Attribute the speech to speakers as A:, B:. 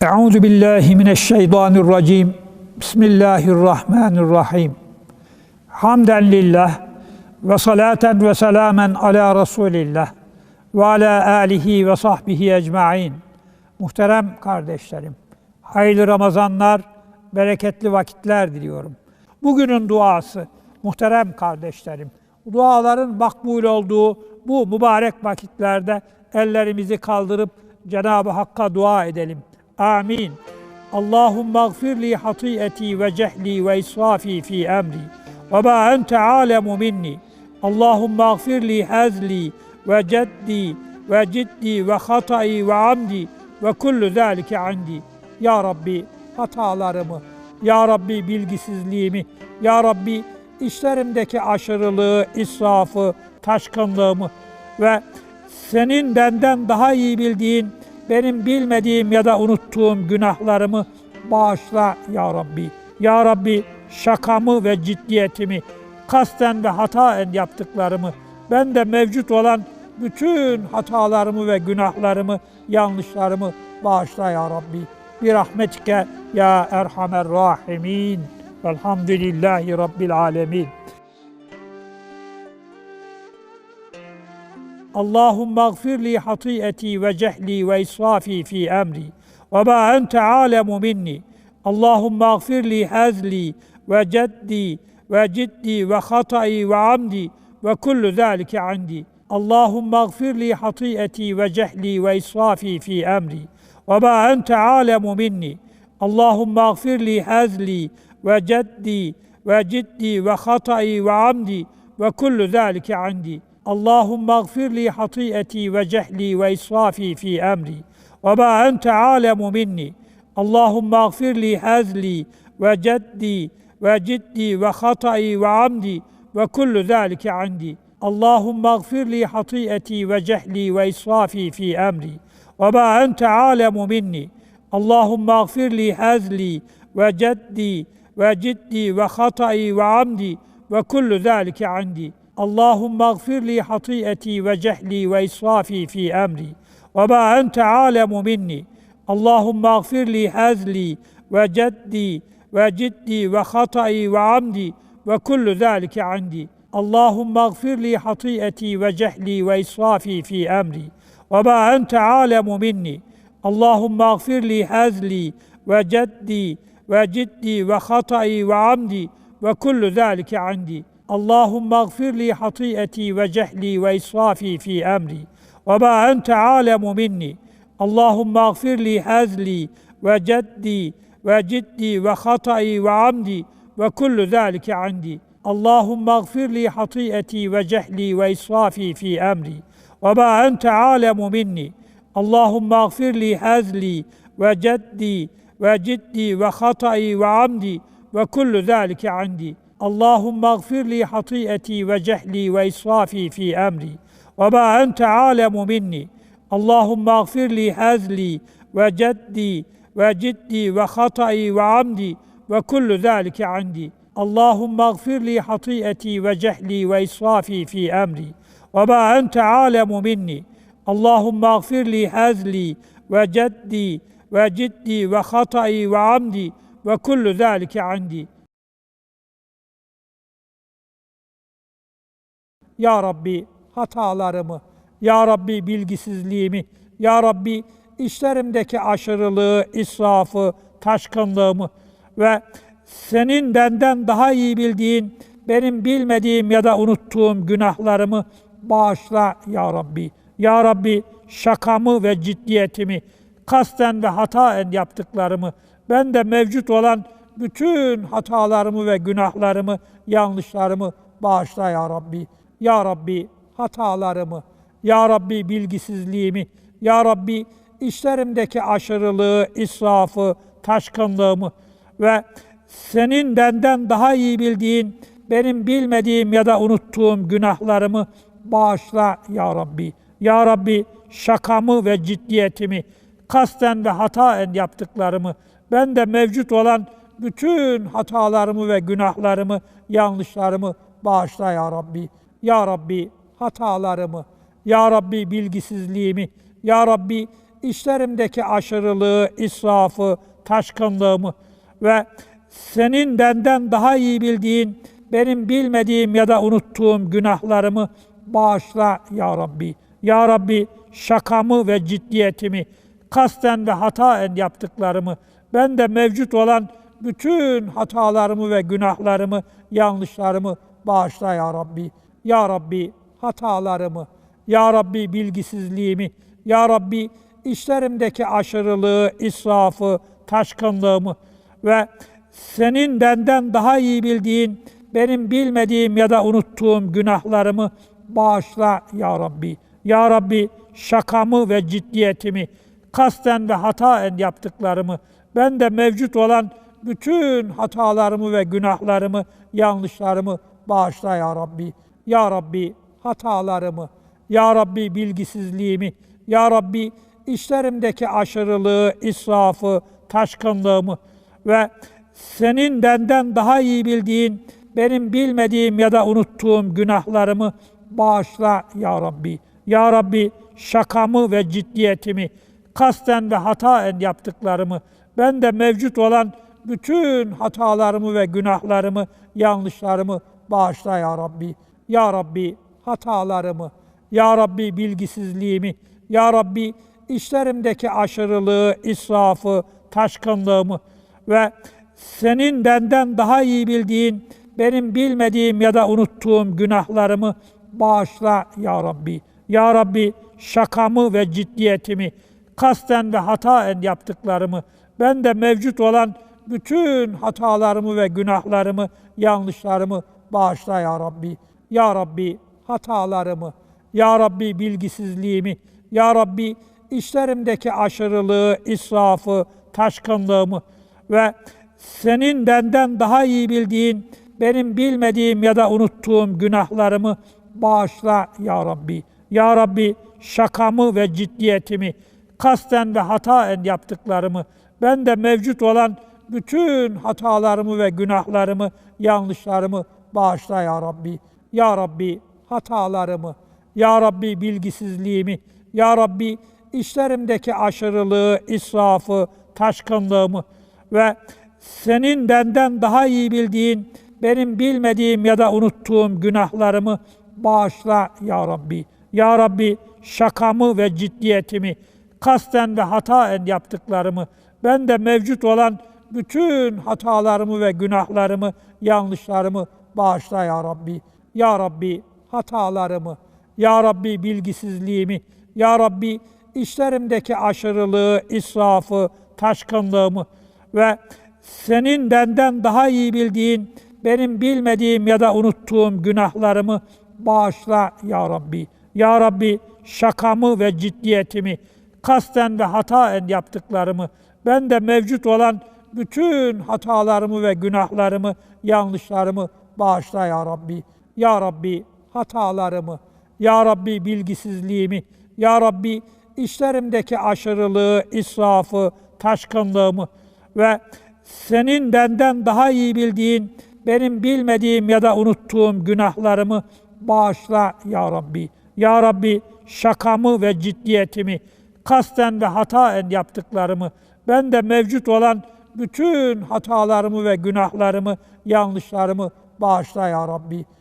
A: Euzu billahi mineşşeytanirracim. Bismillahirrahmanirrahim. Hamden lillah ve salaten ve selamen ala Resulillah ve ala alihi ve sahbihi ecmain. Muhterem kardeşlerim, hayırlı Ramazanlar, bereketli vakitler diliyorum. Bugünün duası, muhterem kardeşlerim, duaların makbul olduğu bu mübarek vakitlerde ellerimizi kaldırıp Cenab-ı Hakk'a dua edelim. Amin. Allahümme gfirli hatiyeti ve cehli ve israfi fi emri ve ma ente alemu minni. Allahümme gfirli hazli ve ceddi ve ciddi ve hatai ve amdi ve kullu zâlike andi. Ya Rabbi hatalarımı, Ya Rabbi bilgisizliğimi, Ya Rabbi işlerimdeki aşırılığı, israfı, taşkınlığımı ve senin benden daha iyi bildiğin, benim bilmediğim ya da unuttuğum günahlarımı bağışla ya Rabbi. Ya Rabbi şakamı ve ciddiyetimi, kasten ve hataen yaptıklarımı, ben de mevcut olan bütün hatalarımı ve günahlarımı, yanlışlarımı bağışla ya Rabbi. Bir rahmetike ya erhamer rahimin. Velhamdülillahi Rabbil alemin. اللهم اغفر لي خطيئتي وجهلي وإسرافي في أمري وما أنت عالم مني. اللهم اغفر لي هزلي وجدي وجدي وخطئي وعمدي وكل ذلك عندي. اللهم اغفر لي خطيئتي وجهلي وإسرافي في أمري وما أنت عالم مني. اللهم اغفر لي هزلي وجدي وجدي وخطئي وعمدي وكل ذلك عندي. اللهم اغفر لي خطيئتي وجهلي وإسرافي في أمري وما أنت عالم مني. اللهم اغفر لي هزلي وجدي وجدي وخطئي وعمدي وكل ذلك عندي. اللهم اغفر لي خطيئتي وجهلي وإسرافي في أمري وما أنت عالم مني. اللهم اغفر لي هزلي وجدي وجدي وخطئي وعمدي وكل ذلك عندي. اللهم اغفر لي خطيئتي وجهلي وإسرافي في أمري وما أنت عالم مني. اللهم اغفر لي هزلي وجدي وجدي وخطئي وعمدي وكل ذلك عندي. اللهم اغفر لي خطيئتي وجهلي وإسرافي في أمري وما أنت عالم مني. اللهم اغفر لي هزلي وجدي وجدي وخطئي وعمدي وكل ذلك عندي. اللهم اغفر لي خطيئتي وجهلي وإسرافي في أمري وما أنت عالم مني. اللهم اغفر لي هزلي وجدي وجدي وخطئي وعمدي وكل ذلك عندي. اللهم اغفر لي خطيئتي وجهلي وإسرافي في أمري وما أنت عالم مني. اللهم اغفر لي هزلي وجدي وجدي وخطئي وعمدي وكل ذلك عندي. اللهم اغفر لي خطيئتي وجهلي وإسرافي في أمري وما أنت عالم مني. اللهم اغفر لي هزلي وجدي وجدي وخطئي وعمدي وكل ذلك عندي. اللهم اغفر لي خطيئتي وجهلي وإسرافي في أمري وما أنت عالم مني. اللهم اغفر لي هزلي وجدي وجدي وخطئي وعمدي وكل ذلك عندي. Ya Rabbi hatalarımı, Ya Rabbi bilgisizliğimi, Ya Rabbi işlerimdeki aşırılığı, israfı, taşkınlığımı ve senin benden daha iyi bildiğin, benim bilmediğim ya da unuttuğum günahlarımı bağışla Ya Rabbi. Ya Rabbi şakamı ve ciddiyetimi, kasten ve hataen yaptıklarımı, ben de mevcut olan bütün hatalarımı ve günahlarımı, yanlışlarımı bağışla Ya Rabbi. Ya Rabbi hatalarımı, Ya Rabbi bilgisizliğimi, Ya Rabbi işlerimdeki aşırılığı, israfı, taşkınlığımı ve senin benden daha iyi bildiğin, benim bilmediğim ya da unuttuğum günahlarımı bağışla Ya Rabbi. Ya Rabbi şakamı ve ciddiyetimi, kasten ve hataen yaptıklarımı, ben de mevcut olan bütün hatalarımı ve günahlarımı, yanlışlarımı bağışla Ya Rabbi. Ya Rabbi hatalarımı, Ya Rabbi bilgisizliğimi, Ya Rabbi işlerimdeki aşırılığı, israfı, taşkınlığımı ve senin benden daha iyi bildiğin, benim bilmediğim ya da unuttuğum günahlarımı bağışla ya Rabbi. Ya Rabbi şakamı ve ciddiyetimi, kasten ve hataen yaptıklarımı, ben de mevcut olan bütün hatalarımı ve günahlarımı, yanlışlarımı bağışla ya Rabbi. Ya Rabbi hatalarımı, Ya Rabbi bilgisizliğimi, Ya Rabbi işlerimdeki aşırılığı, israfı, taşkınlığımı ve senin benden daha iyi bildiğin, benim bilmediğim ya da unuttuğum günahlarımı bağışla ya Rabbi. Ya Rabbi şakamı ve ciddiyetimi, kasten ve hataen yaptıklarımı, ben de mevcut olan bütün hatalarımı ve günahlarımı, yanlışlarımı bağışla ya Rabbi. Ya Rabbi hatalarımı, Ya Rabbi bilgisizliğimi, Ya Rabbi işlerimdeki aşırılığı, israfı, taşkınlığımı ve senin benden daha iyi bildiğin, benim bilmediğim ya da unuttuğum günahlarımı bağışla ya Rabbi. Ya Rabbi şakamı ve ciddiyetimi, kasten ve hataen yaptıklarımı, ben de mevcut olan bütün hatalarımı ve günahlarımı, yanlışlarımı bağışla ya Rabbi. Ya Rabbi hatalarımı, Ya Rabbi bilgisizliğimi, Ya Rabbi işlerimdeki aşırılığı, israfı, taşkınlığımı ve senin benden daha iyi bildiğin, benim bilmediğim ya da unuttuğum günahlarımı bağışla ya Rabbi. Ya Rabbi şakamı ve ciddiyetimi, kasten ve hataen yaptıklarımı, ben de mevcut olan bütün hatalarımı ve günahlarımı, yanlışlarımı bağışla ya Rabbi. Ya Rabbi hatalarımı, Ya Rabbi bilgisizliğimi, Ya Rabbi işlerimdeki aşırılığı, israfı, taşkınlığımı ve senin benden daha iyi bildiğin, benim bilmediğim ya da unuttuğum günahlarımı bağışla ya Rabbi. Ya Rabbi şakamı ve ciddiyetimi, kasten ve hataen yaptıklarımı, ben de mevcut olan bütün hatalarımı ve günahlarımı, yanlışlarımı bağışla ya Rabbi. Ya Rabbi hatalarımı, Ya Rabbi bilgisizliğimi, Ya Rabbi işlerimdeki aşırılığı, israfı, taşkınlığımı ve senin benden daha iyi bildiğin, benim bilmediğim ya da unuttuğum günahlarımı bağışla ya Rabbi. Ya Rabbi şakamı ve ciddiyetimi, kasten ve hataen yaptıklarımı, ben de mevcut olan bütün hatalarımı ve günahlarımı, yanlışlarımı bağışla ya Rabbi. Ya Rabbi hatalarımı, Ya Rabbi bilgisizliğimi, Ya Rabbi işlerimdeki aşırılığı, israfı, taşkınlığımı ve senin benden daha iyi bildiğin, benim bilmediğim ya da unuttuğum günahlarımı bağışla ya Rabbi. Ya Rabbi şakamı ve ciddiyetimi, kasten ve hataen yaptıklarımı, ben de mevcut olan bütün hatalarımı ve günahlarımı, yanlışlarımı bağışla ya Rabbi. Ya Rabbi hatalarımı, Ya Rabbi bilgisizliğimi, Ya Rabbi işlerimdeki aşırılığı, israfı, taşkınlığımı ve senin benden daha iyi bildiğin, benim bilmediğim ya da unuttuğum günahlarımı bağışla ya Rabbi. Ya Rabbi şakamı ve ciddiyetimi, kasten ve hataen yaptıklarımı, ben de mevcut olan bütün hatalarımı ve günahlarımı, yanlışlarımı bağışla ya Rabbi.